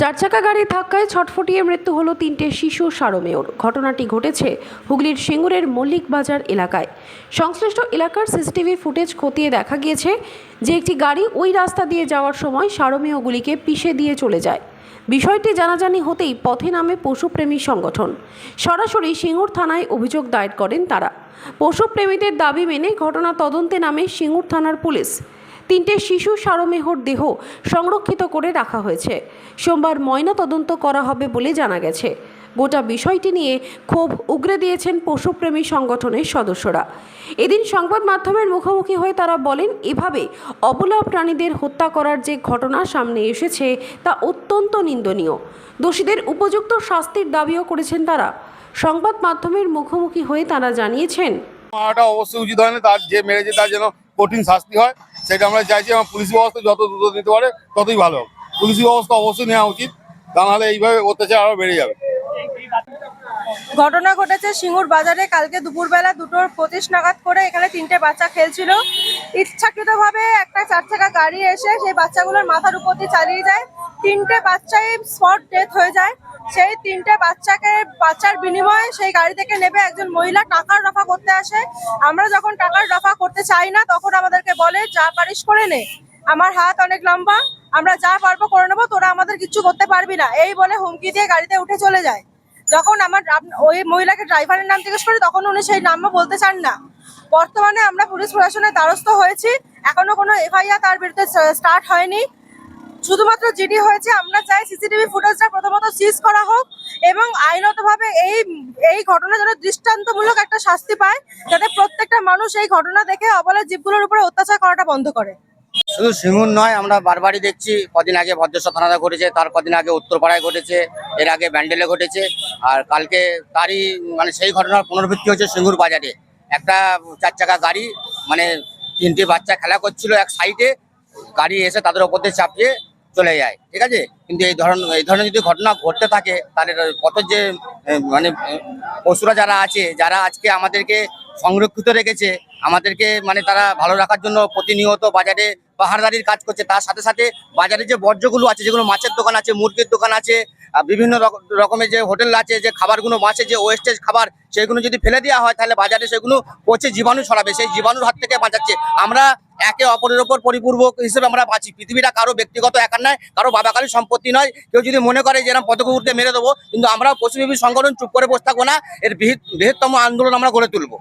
চারচাকা গাড়ির ধাক্কায় ছটফটিয়ে মৃত্যু হলো তিনটে শিশু সারমেয়র। ঘটনাটি ঘটেছে হুগলির সিঙ্গুরের মল্লিক বাজার এলাকায়। সংশ্লিষ্ট এলাকার সিসিটিভি ফুটেজ খতিয়ে দেখা গিয়েছে যে একটি গাড়ি ওই রাস্তা দিয়ে যাওয়ার সময় সারমেয়গুলিকে পিষে দিয়ে চলে যায়। বিষয়টি জানাজানি হতেই পথে নামে পশুপ্রেমী সংগঠন। সরাসরি সিঙ্গুর থানায় অভিযোগ দায়ের করেন তারা। পশুপ্রেমীদের দাবি মেনে ঘটনা তদন্তে নামে সিঙ্গুর থানার পুলিশ। তিনটে শিশু সারমেহর দেহ সংরক্ষিত করে রাখা হয়েছে। সোমবার ময়না তদন্ত করা হবে বলে জানা গেছে। গোটা বিষয়টি নিয়ে ক্ষোভ উগরে দিয়েছেন পশুপ্রেমী সংগঠনের সদস্যরা। এদিন সংবাদ মাধ্যমের মুখোমুখি হয়ে তারা বলেন, এভাবে অবলা প্রাণীদের হত্যা করার যে ঘটনা সামনে এসেছে তা অত্যন্ত নিন্দনীয়। দোষীদের উপযুক্ত শাস্তির দাবিও করেছেন তারা। সংবাদ মাধ্যমের মুখোমুখি হয়ে তারা জানিয়েছেন অবশ্যই উচিত হয় না তার যে মেরেছে তার যেন কঠিন শাস্তি হয়। সেটা আমরা চাইছি আমার পুলিশ ব্যবস্থা যত দ্রুত নিতে পারে, ততই ভালো পুলিশ ব্যবস্থা অবশ্যই নেওয়া উচিত, তা নাহলে এইভাবে অত্যাচার আরও বেড়ে যাবে। ঘটনা ঘটেছে সিঙ্গুর বাজারে, কালকে দুপুরবেলা দুটোর পঁচিশ নাগাদ করে এখানে তিনটে বাচ্চা খেলছিল। ইচ্ছাকৃতভাবে একটা চার চাকা গাড়ি এসে সেই বাচ্চাগুলোর মাথার উপর দিয়ে চালিয়ে যায়। তিনটে বাচ্চাই স্পট ডেথ হয়ে যায়। সেই তিনটে বাচ্চাকে বাচ্চার বিনিময়ে সেই গাড়ি থেকে নেবে একজন মহিলা, টাকার রফা করতে আসে। আমরা যখন টাকার রফা করতে চাই না, তখন আমাদেরকে বলে, যা পারিস করে নে। আমার হাত অনেক লম্বা, আমরা যা পারব করে নেব, তোরা আমাদের কিচ্ছু করতে পারবি না। এই বলে হুমকি দিয়ে গাড়িতে উঠে চলে যায়। যখন আমার ওই মহিলাকে ড্রাইভারের নাম জিজ্ঞেস করি, তখন উনি সেই নামও বলতে চান না। বর্তমানে আমরা পুলিশ প্রশাসনের দ্বারস্থ হয়েছি। এখনও কোনো এফআইআর তার বিরুদ্ধে স্টার্ট হয়নি। শুধুমাত্র জিডি হয়েছে, আমরা চাই সিসিটিভি ফুটেজটা প্রথমত সিজ করা হোক এবং আইনতভাবে এই এই ঘটনা যেন দৃষ্টান্তমূলক একটা শাস্তি পায়, যাতে প্রত্যেকটা মানুষ এই ঘটনা দেখে অবলা জীবগুলোর উপরে অত্যাচার করাটা বন্ধ করে। শুধু সিঙ্গুর নয়, আমরা বারবারই দেখছি, কদিন আগে ভদ্রেশ্বর থানাতে ঘটেছে, তার কদিন আগে উত্তরপাড়ায় ঘটেছে, এর আগে ব্যান্ডেলে ঘটেছে, আর কালকে তারই মানে সেই ঘটনার পুনরাবৃত্তি হচ্ছে সিঙ্গুর বাজারে। একটা চার চাকা গাড়ি মানে তিনটে বাচ্চা খেলা করছিল এক সাইডে গাড়ি এসে তাদের ওপর দিয়ে চাপিয়ে চলে যায়, ঠিক আছে? কিন্তু এই ধরনের এই ধরনের যদি ঘটনা ঘটতে থাকে, তাহলে কত যে মানে পশুরা যারা আছে, যারা আজকে আমাদেরকে সংরক্ষিত রেখেছে আমাদেরকে মানে তারা ভালো রাখার জন্য প্রতিনিয়ত বাজারে পাহাড়দারির কাজ করছে। তার সাথে সাথে বাজারে যে বর্জ্যগুলো আছে, যেগুলো মাছের দোকান আছে, মুরগির দোকান আছে বিভিন্ন রক- রকমের যে হোটেল আছে, যে খাবারগুলো মাছের যে ওয়েস্টেজ খাবার, সেগুলো যদি ফেলে দেওয়া হয়, তাহলে বাজারে সেগুলো পচে জীবাণু ছড়াবে। সেই জীবাণুর হাত থেকে বাঁচাচ্ছে। আমরা একে অপরের ওপর পরিপূর্বক হিসেবে আমরা বাঁচি। পৃথিবীটা কারও ব্যক্তিগত একার নয়, কারও বাবাকালীর সম্পত্তি নয়। কেউ যদি মনে করে যে এরকম পদকুকুরকে মেরে দেবো, কিন্তু আমরা পশুজীবী সংগঠন চুপ করে বসে থাকব না, এর বৃহত্তম আন্দোলন আমরা গড়ে তুলবো।